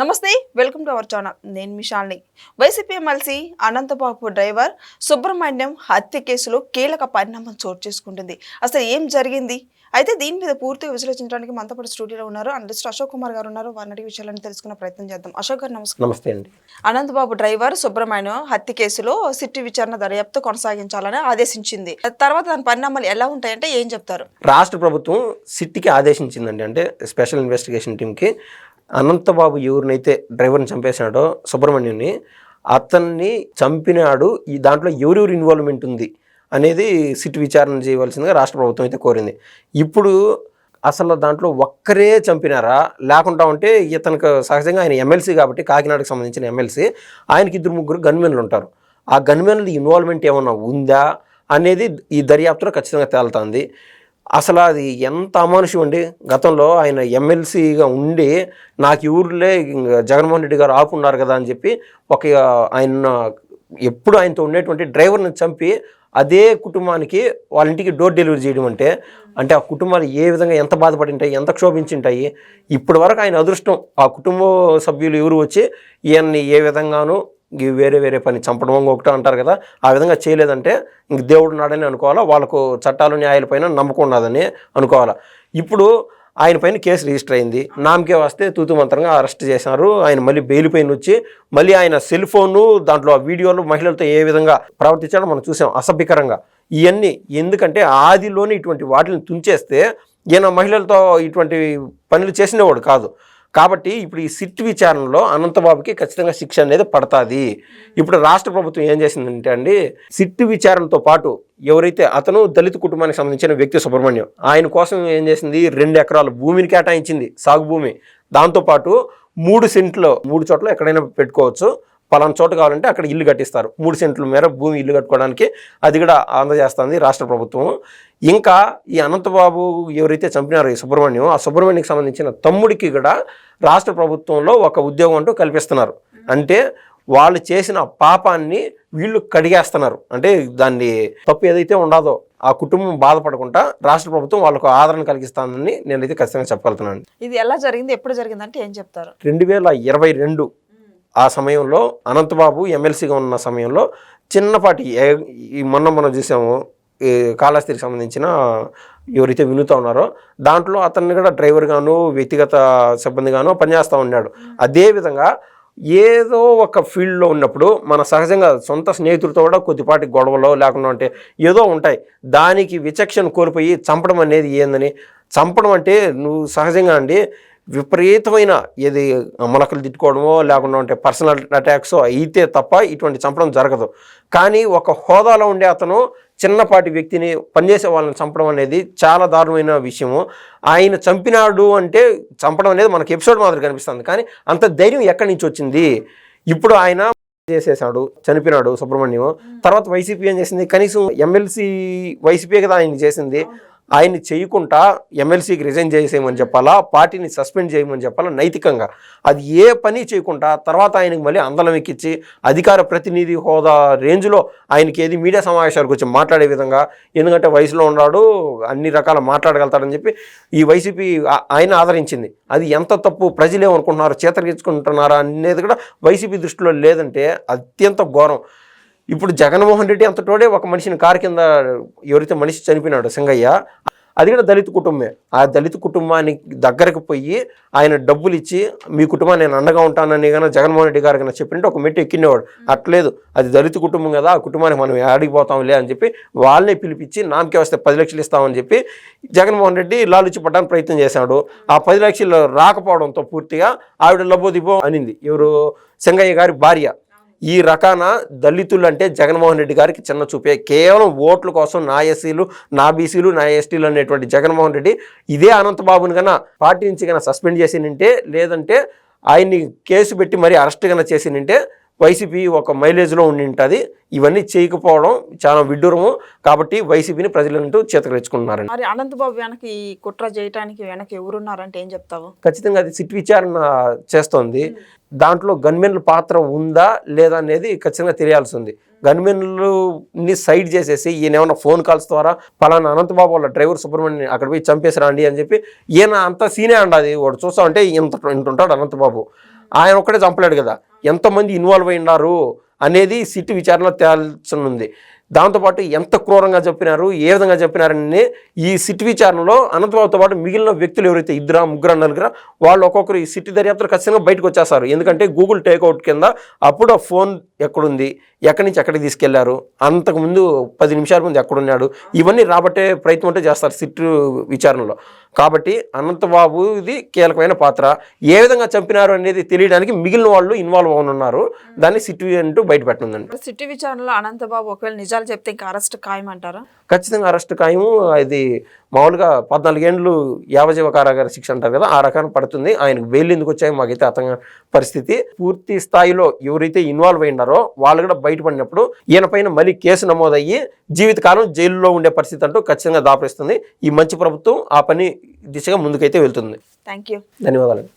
నమస్తే welcome to our channel. నేను మిషాల్ని YCP MLC Ananthababu driver Subrahmanyam హత్య కేసులో కీలక పరిణామం చోటు చేసుకుంటుంది. అసలు ఏం జరిగింది? అయితే దీని మీద పూర్తిగా విశ్లేషించడానికి మనతో పాటు స్టూడియోలో ఉన్నారు అనలిస్ట్ అశోక్ కుమార్ గారు ఉన్నారు. వారి విషయాలను తెలుసుకునే ప్రయత్నం చేద్దాం. అశోక్ గారు నమస్కారం. నమస్తే అండి. అనంతబాబు డ్రైవర్ సుబ్రహ్మణ్యం హత్య కేసులో సిట్టి విచారణ దర్యాప్తు కొనసాగించాలని ఆదేశించింది. తర్వాత దాని పరిణామాలు ఎలా ఉంటాయంటే ఏం చెప్తారు? రాష్ట్ర ప్రభుత్వం సిట్టికి ఆదేశించిందండి. అంటే స్పెషల్ ఇన్వెస్టిగేషన్ టీంకి అనంతబాబు ఎవరినైతే డ్రైవర్ని చంపేశాడో సుబ్రహ్మణ్యుని అతన్ని చంపినాడు ఈ దాంట్లో ఎవరెవరు ఇన్వాల్వ్మెంట్ ఉంది అనేది సిట్ విచారణ చేయవలసిందిగా రాష్ట్ర ప్రభుత్వం అయితే కోరింది. ఇప్పుడు అసలు దాంట్లో ఒక్కరే చంపినారా? లేకుండా ఉంటే ఇతనికి సహజంగా ఆయన ఎమ్మెల్సీ కాబట్టి కాకినాడకు సంబంధించిన ఎమ్మెల్సీ ఆయనకి ఇద్దరు ముగ్గురు గన్మెన్లు ఉంటారు. ఆ గన్మెన్ల ఇన్వాల్వ్మెంట్ ఏమన్నా ఉందా? అనేది ఈ దర్యాప్తులో ఖచ్చితంగా తేలుతుంది. అసలు అది ఎంత అమానుషం అండి. గతంలో ఆయన ఎమ్మెల్సీగా ఉండి నాకు ఈ ఊర్లే జగన్మోహన్ రెడ్డి గారు ఆపున్నారు కదా అని చెప్పి ఒక ఆయన ఎప్పుడు ఆయనతో ఉండేటువంటి డ్రైవర్ని చంపి అదే కుటుంబానికి వాళ్ళ ఇంటికి డోర్ డెలివరీ చేయడం అంటే అంటే ఆ కుటుంబాలు ఏ విధంగా ఎంత బాధపడి ఉంటాయి ఎంత క్షోభించింటాయి ఇప్పటి వరకు ఆయన అదృష్టం. ఆ కుటుంబ సభ్యులు ఎవరు వచ్చి ఈయన్ని ఏ విధంగానూ ఈ వేరే వేరే పని చంపడం ఒకటి అంటారు కదా ఆ విధంగా చేయలేదంటే ఇంక దేవుడు నాడని అనుకోవాలా వాళ్ళకు చట్టాలు న్యాయాలపైన నమ్మకం ఉన్నదని అనుకోవాలా. ఇప్పుడు ఆయన పైన కేసు రిజిస్టర్ అయింది నామకే వస్తే తూతుమంతరంగా అరెస్ట్ చేశారు ఆయన మళ్ళీ బెయిల్ పైన వచ్చి మళ్ళీ ఆయన సెల్ ఫోను దాంట్లో ఆ వీడియోలు మహిళలతో ఏ విధంగా ప్రవర్తించాడో మనం చూసాం అసభ్యకరంగా. ఇవన్నీ ఎందుకంటే ఆదిలోనే ఇటువంటి వాటిని తుంచేస్తే ఈయన మహిళలతో ఇటువంటి పనులు చేసినవాడు కాదు. కాబట్టి ఇప్పుడు ఈ సిట్ విచారణలో అనంతబాబుకి ఖచ్చితంగా శిక్ష అనేది పడుతుంది. ఇప్పుడు రాష్ట్ర ప్రభుత్వం ఏం చేసిందంటే అండి సిట్ విచారణతో పాటు ఎవరైతే అతను దళిత కుటుంబానికి సంబంధించిన వ్యక్తి సుబ్రహ్మణ్యం ఆయన కోసం ఏం చేసింది రెండు ఎకరాల భూమిని కేటాయించింది సాగు భూమి. దాంతోపాటు మూడు సెంట్లు మూడు చోట్ల ఎక్కడైనా పెట్టుకోవచ్చు. పలానా చోట కావాలంటే అక్కడ ఇల్లు కట్టిస్తారు. మూడు సెంట్ల మేర భూమి ఇల్లు కట్టుకోవడానికి అది కూడా అందజేస్తుంది రాష్ట్ర ప్రభుత్వం. ఇంకా ఈ అనంతబాబు ఎవరైతే చంపినారో ఈ సుబ్రహ్మణ్యం ఆ సుబ్రహ్మణ్యంకి సంబంధించిన తమ్ముడికి కూడా రాష్ట్ర ప్రభుత్వంలో ఒక ఉద్యోగం అంటూ కల్పిస్తున్నారు. అంటే వాళ్ళు చేసిన పాపాన్ని వీళ్ళు కడిగేస్తున్నారు. అంటే దాన్ని తప్పు ఏదైతే ఉండదో ఆ కుటుంబం బాధపడకుండా రాష్ట్ర ప్రభుత్వం వాళ్ళకు ఆదరణ కలిగిస్తుందని నేనైతే ఖచ్చితంగా చెప్పగలుగుతున్నాను. ఇది ఎలా జరిగింది? ఎప్పుడు జరిగిందంటే ఏం చెప్తారు? రెండు వేల ఇరవై రెండు ఆ సమయంలో అనంతబాబు ఎమ్మెల్సీగా ఉన్న సమయంలో చిన్నపాటి ఈ మొన్న మనం చూసాము ఈ కాళహస్తికి సంబంధించిన ఎవరైతే వినుతా ఉన్నారో దాంట్లో అతన్ని కూడా డ్రైవర్గాను వ్యక్తిగత సిబ్బందిగాను పనిచేస్తూ ఉన్నాడు. అదేవిధంగా ఏదో ఒక ఫీల్డ్లో ఉన్నప్పుడు మన సహజంగా సొంత స్నేహితులతో కూడా కొద్దిపాటి గొడవలో లేకుండా ఉంటే ఏదో ఉంటాయి. దానికి విచక్షణ కోల్పోయి చంపడం అనేది ఏందని? చంపడం అంటే నువ్వు సహజంగా అండి విపరీతమైన ఏది మొలకలు తిట్టుకోవడమో లేకుండా ఉంటే పర్సనల్ అటాక్స్ అయితే తప్ప ఇటువంటి చంపడం జరగదు. కానీ ఒక హోదాలో ఉండే అతను చిన్నపాటి వ్యక్తిని పనిచేసే వాళ్ళని చంపడం అనేది చాలా దారుణమైన విషయము. ఆయన చంపినాడు అంటే చంపడం అనేది మనకి ఎపిసోడ్ మాదిరి కనిపిస్తుంది. కానీ అంత ధైర్యం ఎక్కడి నుంచి వచ్చింది? ఇప్పుడు ఆయన చేసేసాడు చనిపోయినాడు సుబ్రహ్మణ్యం తర్వాత వైసీపీ ఏం చేసింది? కనీసం ఎమ్మెల్సీ వైసీపీ కదా ఆయన చేసింది. ఆయన్ని చేయకుండా ఎమ్మెల్సీకి రిజైన్ చేసేయమని చెప్పాలా? పార్టీని సస్పెండ్ చేయమని చెప్పాలా? నైతికంగా. అది ఏ పని చేయకుండా తర్వాత ఆయనకి మళ్ళీ అందలం ఎక్కించి అధికార ప్రతినిధి హోదా రేంజ్లో ఆయనకి ఏది మీడియా సమావేశాలకు వచ్చి మాట్లాడే విధంగా ఎందుకంటే వయసులో ఉన్నాడు అన్ని రకాల మాట్లాడగలుగుతాడని చెప్పి ఈ వైసీపీ ఆయన ఆదరించింది. అది ఎంత తప్పు ప్రజలు ఏమనుకుంటున్నారు చేతరించుకుంటున్నారా అనేది కూడా వైసీపీ దృష్టిలో లేదంటే అత్యంత ఘోరం. ఇప్పుడు జగన్మోహన్ రెడ్డి అంతటోడే ఒక మనిషిని కారు కింద ఎవరైతే మనిషి చనిపోయినాడు సింగయ్య అది కూడా దళిత కుటుంబమే. ఆ దళిత కుటుంబానికి దగ్గరకు పోయి ఆయన డబ్బులు ఇచ్చి మీ కుటుంబాన్ని నేను అండగా ఉంటానని కానీ జగన్మోహన్ రెడ్డి గారు కన్నా చెప్పినట్టు ఒక మెట్టు ఎక్కినేవాడు అట్లేదు అది దళిత కుటుంబం కదా ఆ కుటుంబానికి మనం ఆడికి పోతాంలే అని చెప్పి వాళ్ళనే పిలిపించి నామకే వస్తే పది లక్షలు ఇస్తామని చెప్పి జగన్మోహన్ రెడ్డి లాలుచి పట్టడానికి ప్రయత్నం చేశాడు. ఆ పది లక్షలు రాకపోవడంతో పూర్తిగా ఆవిడ లబోదిబో అనింది. ఎవరు? సింగయ్య గారి భార్య. ఈ రకాన దళితులు అంటే జగన్మోహన్ రెడ్డి గారికి చిన్న చూపే. కేవలం ఓట్ల కోసం నా ఎస్సీలు నా బీసీలు నా ఎస్టీలు అనేటువంటి జగన్మోహన్ రెడ్డి ఇదే అనంతబాబుని కన్నా పార్టీ నుంచి కన్నా సస్పెండ్ చేసినంటే లేదంటే ఆయన్ని కేసు పెట్టి మరీ అరెస్ట్ కన్నా చేసినంటే వైసీపీ ఒక మైలేజ్లో ఉండి ఉంటుంది ఇవన్నీ చేయకపోవడం చాలా విడ్డూరము. కాబట్టి వైసీపీని ప్రజలంటూ చేతకరించుకుంటున్నారండి. మరి అనంతబాబు వెనక ఈ కుట్ర చేయటానికి వెనక ఎవరున్నారంటే ఏం చెప్తావు? ఖచ్చితంగా అది సిట్ విచారణ చేస్తోంది. దాంట్లో గన్మెన్ల పాత్ర ఉందా లేదా అనేది ఖచ్చితంగా తెలియాల్సి ఉంది గన్మెన్లని సైడ్ చేసేసి ఈయన ఏమన్నా ఫోన్ కాల్స్ ద్వారా పలానా అనంతబాబు వాళ్ళ డ్రైవర్ సుబ్రహ్మణ్యం అక్కడ పోయి చంపేసి రండి అని చెప్పి ఈయన అంత సీనే అండి అది. వాడు చూస్తా ఉంటే ఇంత ఉంటాడు అనంతబాబు. ఆయన ఒక్కడే చంపలేడు కదా. ఎంతమంది ఇన్వాల్వ్ అయి ఉన్నారు అనేది సిట్ విచారణలో తేల్చనుంది దాంతోపాటు ఎంత క్రూరంగా చెప్పినారు ఏ విధంగా చెప్పినారని ఈ సిట్ విచారణలో అనంతబాబుతో పాటు మిగిలిన వ్యక్తులు ఎవరైతే ఇద్దరు ముగ్గురు నలుగురు వాళ్ళు ఒక్కొక్కరు ఈ సిట్ దర్యాప్తులు ఖచ్చితంగా బయటకు వచ్చేస్తారు. ఎందుకంటే గూగుల్ టేక్అవుట్ కింద అప్పుడు ఆ ఫోన్ ఎక్కడుంది ఎక్కడి నుంచి ఎక్కడికి తీసుకెళ్ళారు అంతకుముందు పది నిమిషాల ముందు ఎక్కడున్నాడు ఇవన్నీ రాబట్టే ప్రయత్నం అంటే చేస్తారు సిట్ విచారణలో. కాబట్టి అనంతబాబు ఇది కీలకమైన పాత్ర. ఏ విధంగా చంపినారు అనేది తెలియడానికి మిగిలిన వాళ్ళు ఇన్వాల్వ్ అవునున్నారు. దాన్ని సిట్ అంటూ బయట పెట్టనుందండి. ఇప్పుడు సిట్టి విచారణలో అనంతబాబు ఒకవేళ నిజాలు చెప్తే ఇంకా అరెస్ట్ ఖాయమంటారా? ఖచ్చితంగా అరెస్ట్ ఖాయము. ఇది మామూలుగా పద్నాలుగేండ్లు యావజీవ కారాగార శిక్ష అంటారు కదా ఆ రకాన్ని పడుతుంది. ఆయనకు బెయిల్ ఎందుకు వచ్చాయో మాకైతే అర్థం కాని పరిస్థితి. పూర్తి స్థాయిలో ఎవరైతే ఇన్వాల్వ్ అయినారో వాళ్ళు కూడా బయటపడినప్పుడు ఈయన పైన మళ్ళీ కేసు నమోదయ్యి జీవితకాలం జైల్లో ఉండే పరిస్థితి అంటూ ఖచ్చితంగా దాపరిస్తుంది. ఈ మంచి ప్రభుత్వం ఆ పని దిశగా ముందుకైతే వెళ్తుంది. థ్యాంక్ యూ ధన్యవాదాలు.